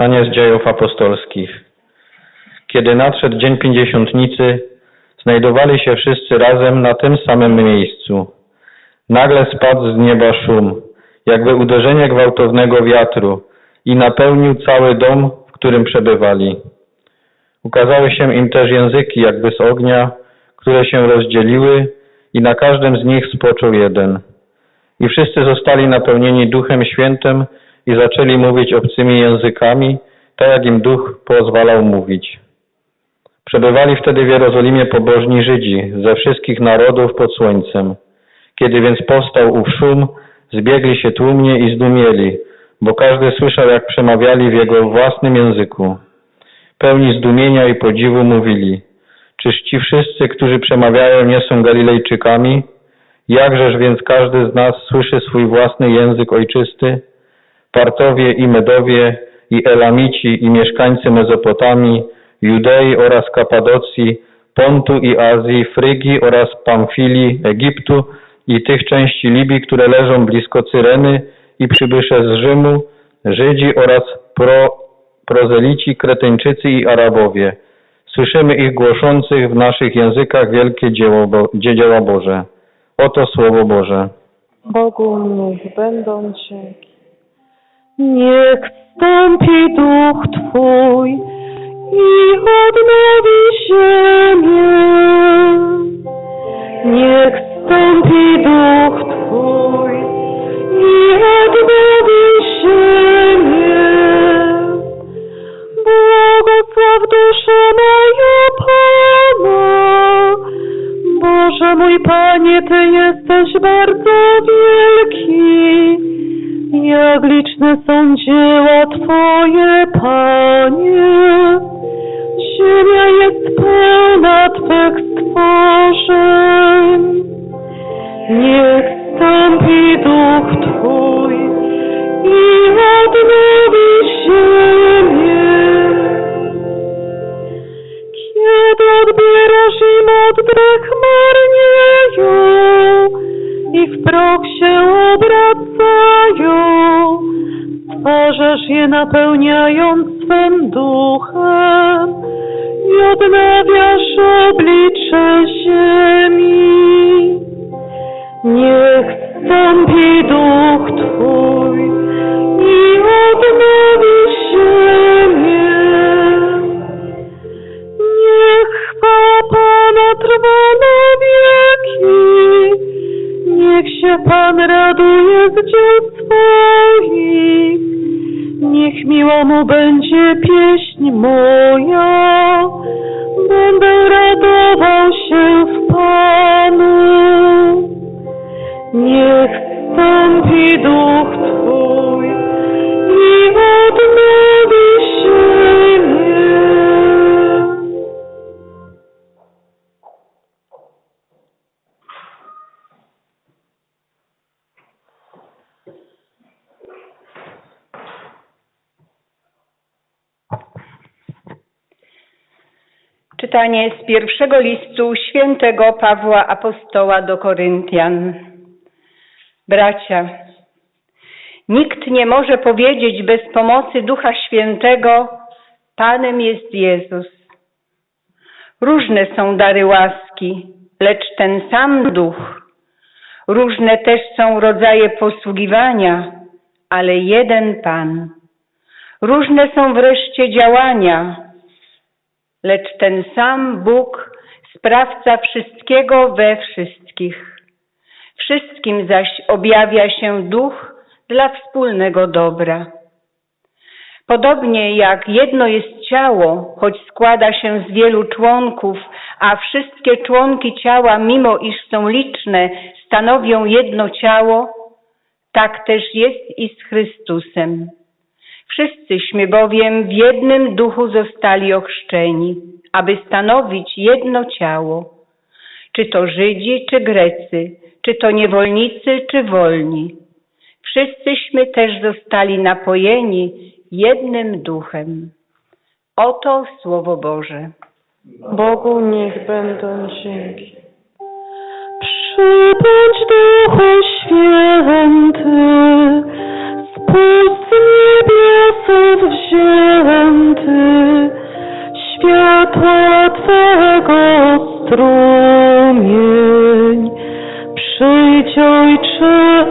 Czytanie z dziejów apostolskich. Kiedy nadszedł dzień pięćdziesiątnicy, znajdowali się wszyscy razem na tym samym miejscu. Nagle spadł z nieba szum, jakby uderzenie gwałtownego wiatru i napełnił cały dom, w którym przebywali. Ukazały się im też języki jakby z ognia, które się rozdzieliły i na każdym z nich spoczął jeden. I wszyscy zostali napełnieni Duchem Świętym i zaczęli mówić obcymi językami, tak jak im Duch pozwalał mówić. Przebywali wtedy w Jerozolimie pobożni Żydzi ze wszystkich narodów pod słońcem. Kiedy więc powstał ów szum, zbiegli się tłumnie i zdumieli, bo każdy słyszał, jak przemawiali w jego własnym języku. Pełni zdumienia i podziwu mówili, czyż ci wszyscy, którzy przemawiają, nie są Galilejczykami? Jakżeż więc każdy z nas słyszy swój własny język ojczysty? Partowie i Medowie, i Elamici, i mieszkańcy Mezopotamii, Judei oraz Kapadocji, Pontu i Azji, Frygii oraz Pamfilii, Egiptu i tych części Libii, które leżą blisko Cyreny i przybysze z Rzymu, Żydzi oraz pro, prozelici, Kretyńczycy i Arabowie. Słyszymy ich głoszących w naszych językach wielkie dzieło, Bo, dzieła Boże. Oto Słowo Boże. Bogu niech będą dzięki. Niech wstąpi duch Twój i odnowi ziemię. Niech wstąpi duch Twój i odnowi ziemię. Błogosław duszę moją Pana. Boże mój Panie, Ty jesteś bardzo wielki. Jak liczne są dzieła Twoje, Panie. Ziemia jest pełna Twych stworzeń. Niech wstąpi duch Twój i odnowi ziemię. Kiedy odbierasz im oddech marnieją i w się stwarzasz je napełniając swym duchem i odnawiasz oblicze ziemi. Niech wstąpi duch Twój i odnowi ziemię. Niech chwała Pana na wieki. Niech się Pan raduje z dzieł miła Mu będzie pieśń moja. Będę radował się w Panu. Niech wstąpi duch Twój i odnowi Czytanie z pierwszego listu świętego Pawła Apostoła do Koryntian. Bracia, nikt nie może powiedzieć bez pomocy Ducha Świętego, Panem jest Jezus. Różne są dary łaski, lecz ten sam Duch. Różne też są rodzaje posługiwania, ale jeden Pan. Różne są wreszcie działania, lecz ten sam Bóg, sprawca wszystkiego we wszystkich. Wszystkim zaś objawia się duch dla wspólnego dobra. Podobnie jak jedno jest ciało, choć składa się z wielu członków, a wszystkie członki ciała, mimo iż są liczne, stanowią jedno ciało, tak też jest i z Chrystusem. Wszyscyśmy bowiem w jednym duchu zostali ochrzczeni, aby stanowić jedno ciało. Czy to Żydzi, czy Grecy, czy to niewolnicy, czy wolni. Wszyscyśmy też zostali napojeni jednym duchem. Oto Słowo Boże. Bogu niech będą dzięki. Przybądź Duchu Święty, spuść z niebiosów w ziemię. święty, światła strumień. Przyjdź Ojcze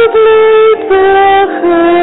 the hurt.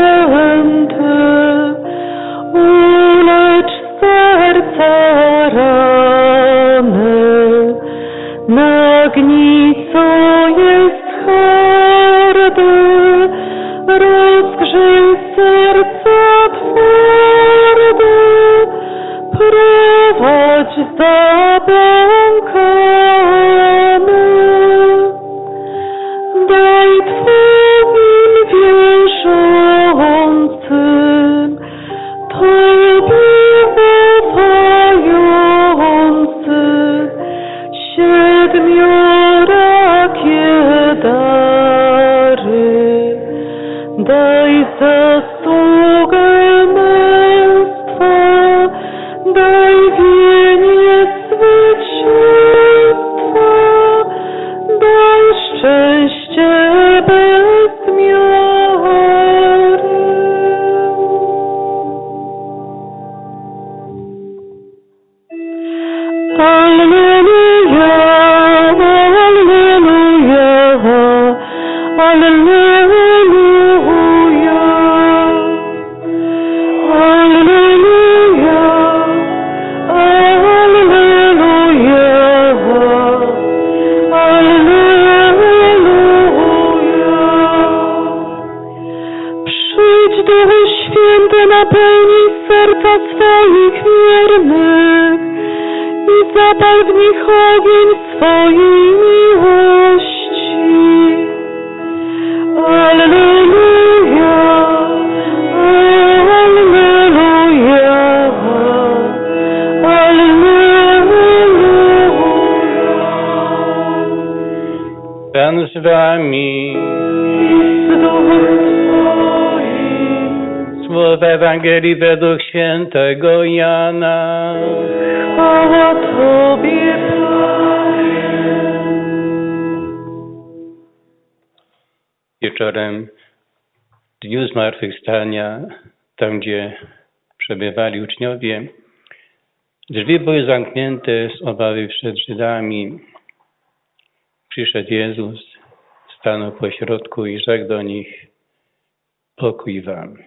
Serca swoich wiernych i zapal w nich ogień swojej miłości. Alleluja, alleluja, alleluja. Pan z wami. Słowa Ewangelii według świętego Jana. chwała Tobie. Wieczorem, w dniu zmartwychwstania, tam gdzie przebywali uczniowie, drzwi były zamknięte z obawy przed Żydami. Przyszedł Jezus, stanął pośrodku i rzekł do nich, pokój wam.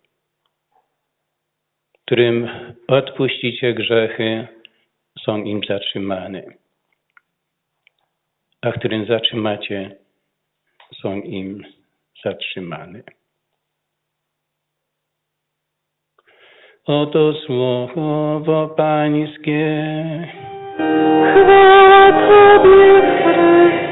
którym odpuścicie grzechy, są im zatrzymane, a którym zatrzymacie, są im zatrzymane. Oto słowo Pańskie. Chwała Tobie, Chryste.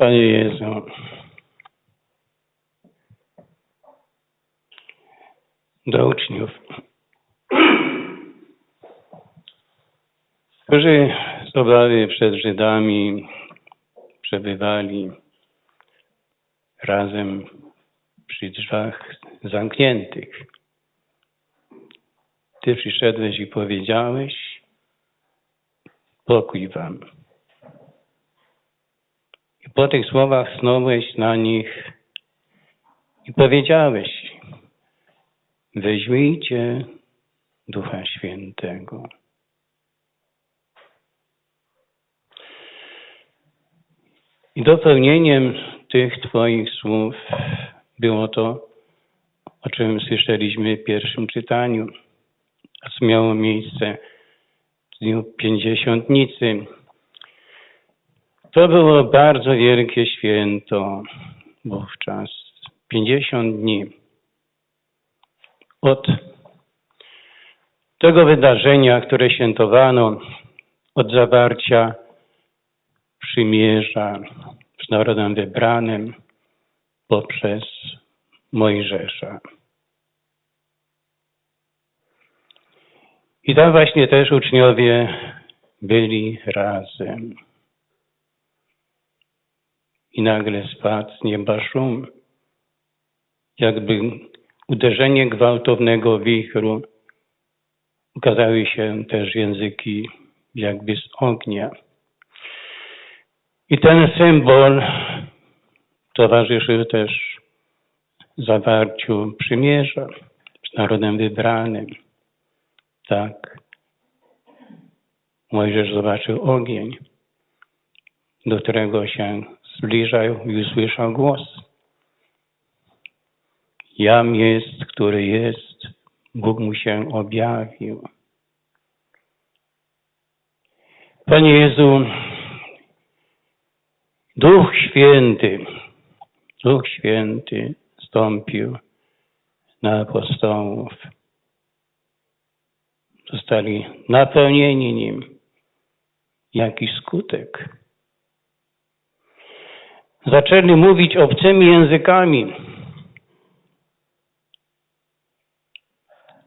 Panie Jezu, do uczniów, którzy z obawy przed Żydami przebywali razem przy drzwiach zamkniętych. Ty przyszedłeś i powiedziałeś, pokój wam. Po tych słowach snąłeś na nich i powiedziałeś, weźmijcie Ducha Świętego. I dopełnieniem tych Twoich słów było to, o czym słyszeliśmy w pierwszym czytaniu, co miało miejsce w dniu Pięćdziesiątnicy. To było bardzo wielkie święto wówczas. 50 dni od tego wydarzenia, które świętowano, od zawarcia przymierza z narodem wybranym poprzez Mojżesza. I tam właśnie też uczniowie byli razem. I nagle spadł z nieba szum, jakby uderzenie gwałtownego wichru. Ukazały się też języki jakby z ognia. I ten symbol towarzyszył też zawarciu przymierza z narodem wybranym. Tak. Mojżesz zobaczył ogień, do którego się zbliżał i usłyszał głos. Jam jest, który jest, Bóg mu się objawił. Panie Jezu, Duch Święty, Duch Święty stąpił na apostołów. Zostali napełnieni nim. Jaki skutek? Zaczęli mówić obcymi językami,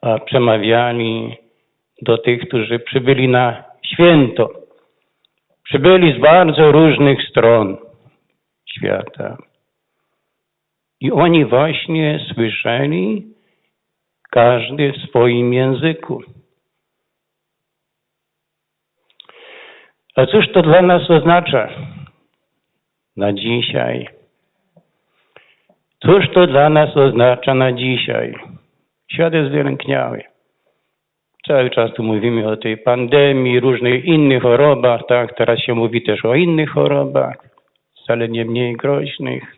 a przemawiali do tych, którzy przybyli na święto. Przybyli z bardzo różnych stron świata. I oni właśnie słyszeli każdy w swoim języku. A cóż to dla nas oznacza na dzisiaj? Cóż to dla nas oznacza na dzisiaj? Świat jest wylękniały. Cały czas tu mówimy o tej pandemii, różnych innych chorobach, tak? Teraz się mówi też o innych chorobach, wcale nie mniej groźnych.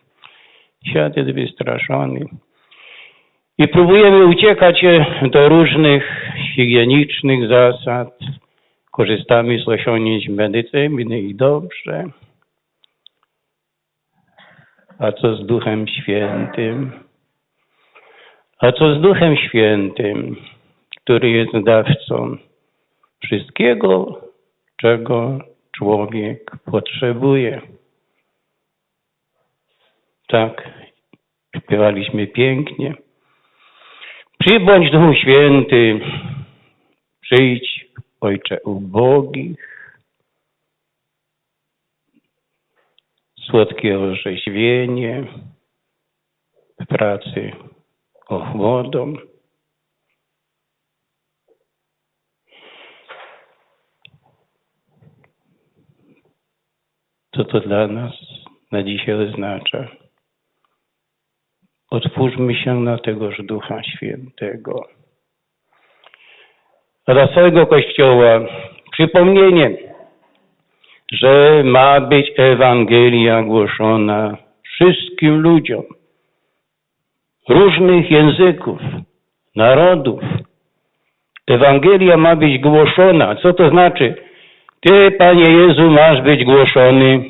Świat jest wystraszony. I próbujemy uciekać do różnych higienicznych zasad. Korzystamy z osiągnięć medycyny i dobrze. A co z Duchem Świętym? A co z Duchem Świętym, który jest dawcą wszystkiego, czego człowiek potrzebuje? Tak, śpiewaliśmy pięknie. Przybądź Duchu Święty, przyjdź Ojcze ubogich, słodkie orzeźwienie w pracy ochłodą. Co to dla nas na dzisiaj oznacza? otwórzmy się na tegoż Ducha Świętego. Dla całego Kościoła przypomnienie, że ma być Ewangelia głoszona wszystkim ludziom różnych języków, narodów. Ewangelia ma być głoszona. Co to znaczy? Ty, Panie Jezu, masz być głoszony,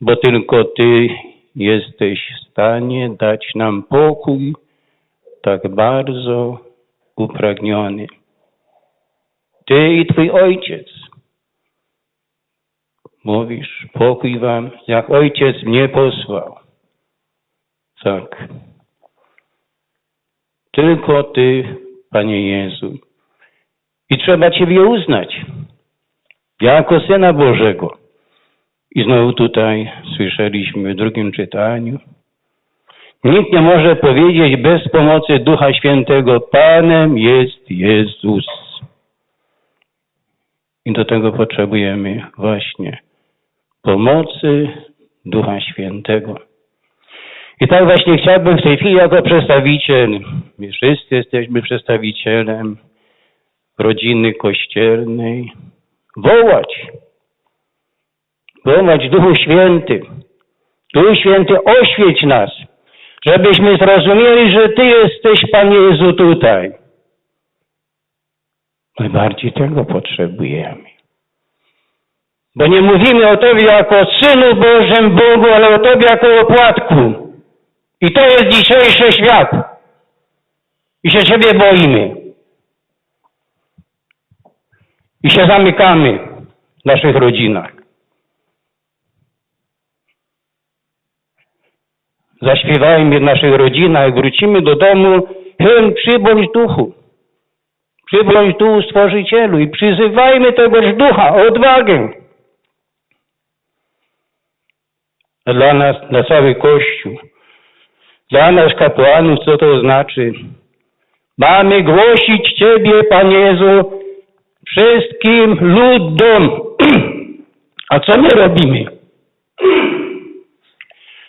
bo tylko Ty jesteś w stanie dać nam pokój tak bardzo upragniony. Ty i Twój Ojciec. Mówisz, pokój Wam, jak Ojciec mnie posłał. Tak. Tylko Ty, Panie Jezu. I trzeba Ciebie uznać jako Syna Bożego. I znowu tutaj słyszeliśmy w drugim czytaniu. Nikt nie może powiedzieć bez pomocy Ducha Świętego, Panem jest Jezus. I do tego potrzebujemy właśnie pomocy Ducha Świętego. I tak właśnie chciałbym w tej chwili jako przedstawiciel, my wszyscy jesteśmy przedstawicielem rodziny kościelnej, wołać, wołać Duchu Święty. Duchu Święty, oświeć nas, żebyśmy zrozumieli, że Ty jesteś, Panie Jezu, tutaj. Najbardziej tego potrzebujemy. Bo nie mówimy o Tobie jako o Synu Bożym Bogu, ale o Tobie jako o płatku. I to jest dzisiejszy świat. I się Ciebie boimy. I się zamykamy w naszych rodzinach. Zaśpiewajmy w naszych rodzinach, wrócimy do domu, hymn przybądź duchu. Przybądź duchu stworzycielu i przyzywajmy tegoż ducha odwagę. A dla nas, dla cały Kościół, dla nas kapłanów, co to znaczy? Mamy głosić Ciebie, Panie Jezu, wszystkim ludom. A co my robimy?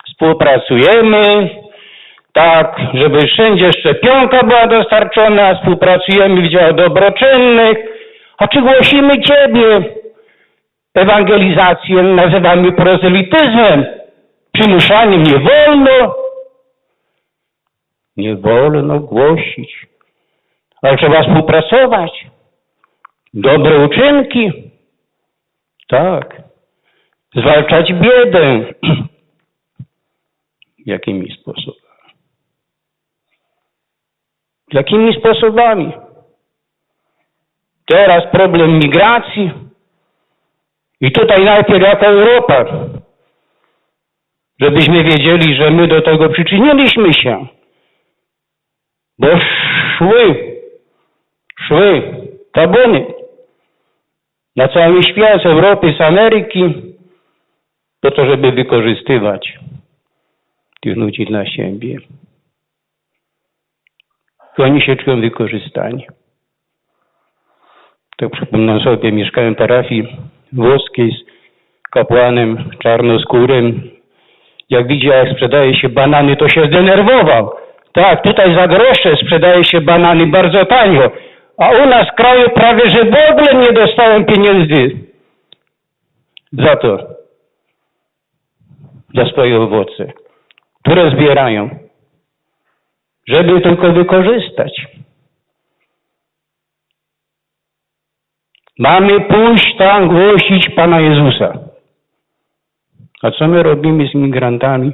Współpracujemy, tak, żeby wszędzie szczepionka była dostarczona, współpracujemy w działach dobroczynnych, a czy głosimy Ciebie? Ewangelizację nazywamy prozelityzmem, przymuszaniem nie wolno, nie wolno głosić, ale trzeba współpracować. Dobre uczynki, tak, zwalczać biedę. Jakimi sposobami? Jakimi sposobami? Teraz problem migracji. I tutaj najpierw jako Europa, żebyśmy wiedzieli, że my do tego przyczyniliśmy się. Bo szły, szły tabuny na cały świat, z Europy, z Ameryki, po to, żeby wykorzystywać tych ludzi dla siebie. I oni się czują wykorzystani. Tak przypomnę sobie, mieszkałem w parafii włoskiej z kapłanem czarnoskórym. Jak widział, jak sprzedaje się banany, to się zdenerwował. Tak, tutaj za grosze sprzedaje się banany bardzo tanio, a u nas w kraju prawie, że w ogóle nie dostałem pieniędzy za to, za swoje owoce, które zbierają, żeby tylko wykorzystać. Mamy pójść tam głosić Pana Jezusa. A co my robimy z migrantami?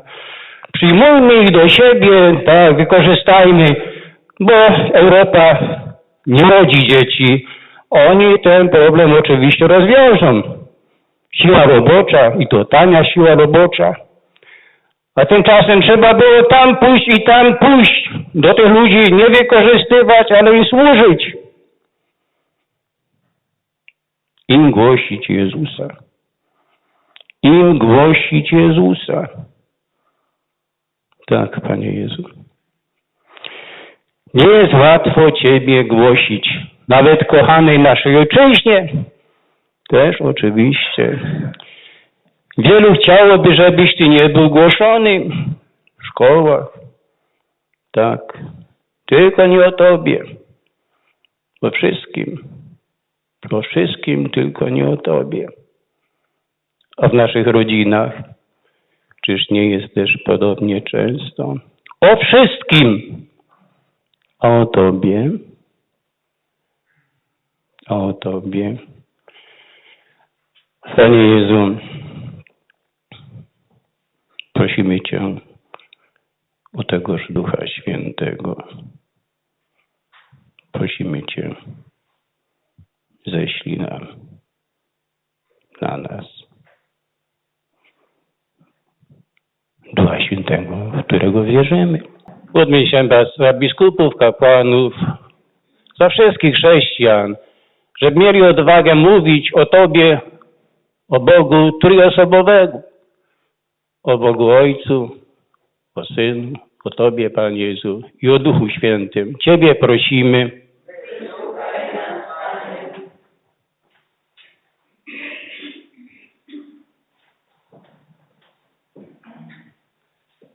Przyjmujmy ich do siebie, tak, wykorzystajmy, bo Europa nie rodzi dzieci. Oni ten problem oczywiście rozwiążą. Siła robocza i to tania siła robocza. A tymczasem trzeba było tam pójść i tam pójść. Do tych ludzi nie wykorzystywać, ale im służyć. Im głosić Jezusa. Im głosić Jezusa. Tak, Panie Jezu. Nie jest łatwo Ciebie głosić, nawet kochanej naszej ojczyźnie. Też oczywiście. Wielu chciałoby, żebyś Ty nie był głoszony w szkołach, Tak. Tylko nie o Tobie. O wszystkim. O wszystkim, tylko nie o Tobie. A w naszych rodzinach, czyż nie jest też podobnie często? O wszystkim, o Tobie, o Tobie. Panie Jezu, prosimy Cię o tegoż Ducha Świętego. Prosimy Cię, ześlij nam, na nas Ducha Świętego, w którego wierzymy. Módlmy się za biskupów, kapłanów, za wszystkich chrześcijan, żeby mieli odwagę mówić o Tobie, o Bogu trójosobowego, o Bogu Ojcu, o Synu, o Tobie, Panie Jezu, i o Duchu Świętym. Ciebie prosimy.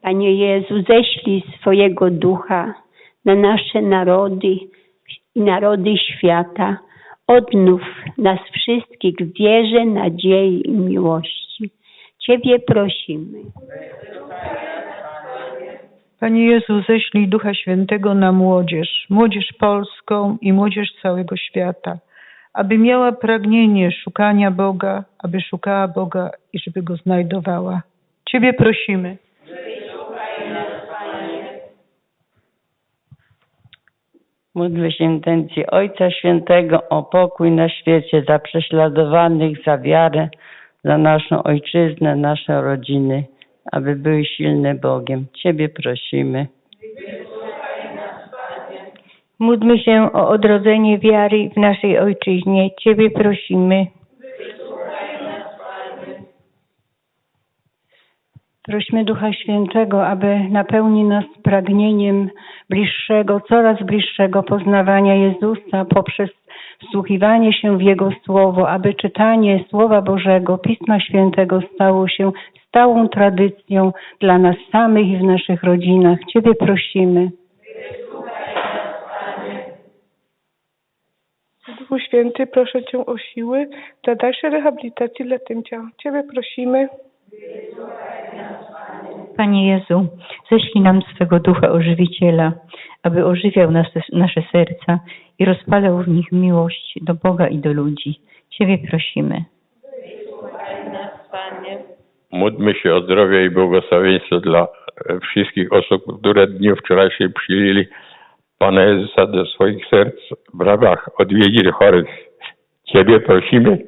Panie Jezu, ześlij swojego ducha na nasze narody i narody świata. Odnów nas wszystkich w wierze, nadziei i miłości. Ciebie prosimy. Panie Jezu, ześlij Ducha Świętego na młodzież, młodzież polską i młodzież całego świata, aby miała pragnienie szukania Boga, aby szukała Boga i żeby Go znajdowała. Ciebie prosimy. Módlmy się intencję Ojca Świętego o pokój na świecie, za prześladowanych, za wiarę, za naszą ojczyznę, nasze rodziny, aby były silne Bogiem. Ciebie prosimy. Módlmy się o odrodzenie wiary w naszej ojczyźnie. Ciebie prosimy. Prośmy Ducha Świętego, aby napełnił nas pragnieniem bliższego, coraz bliższego poznawania Jezusa poprzez wsłuchiwanie się w Jego Słowo, aby czytanie Słowa Bożego, Pisma Świętego stało się stałą tradycją dla nas samych i w naszych rodzinach. Ciebie prosimy. Duchu Święty, proszę Cię o siły dla dalszej rehabilitacji dla tęcia. Ciebie prosimy. Panie Jezu, ześlij nam swego Ducha Ożywiciela, aby ożywiał nas, nasze serca i rozpalał w nich miłość do Boga i do ludzi. Ciebie prosimy. Módlmy się o zdrowie i błogosławieństwo dla e, wszystkich osób, które w dniu wczorajszym przyjęli Pana Jezusa do swoich serc w ramach odwiedzin chorych. Ciebie prosimy.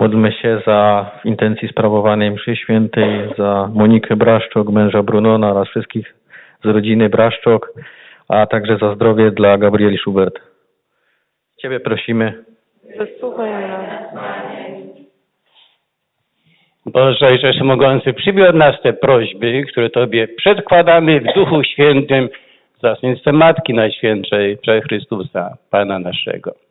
Módlmy się za w intencji sprawowanej mszy świętej, za Monikę Braszczok, męża Brunona oraz wszystkich z rodziny Braszczok, a także za zdrowie dla Gabrieli Schubert. Ciebie prosimy. Wysłuchaj nas. Boże Ojcze Wszechmogący, przyjmij od nas te prośby, które Tobie przedkładamy w Duchu Świętym za świętce Matki Najświętszej, przez Chrystusa, Pana naszego.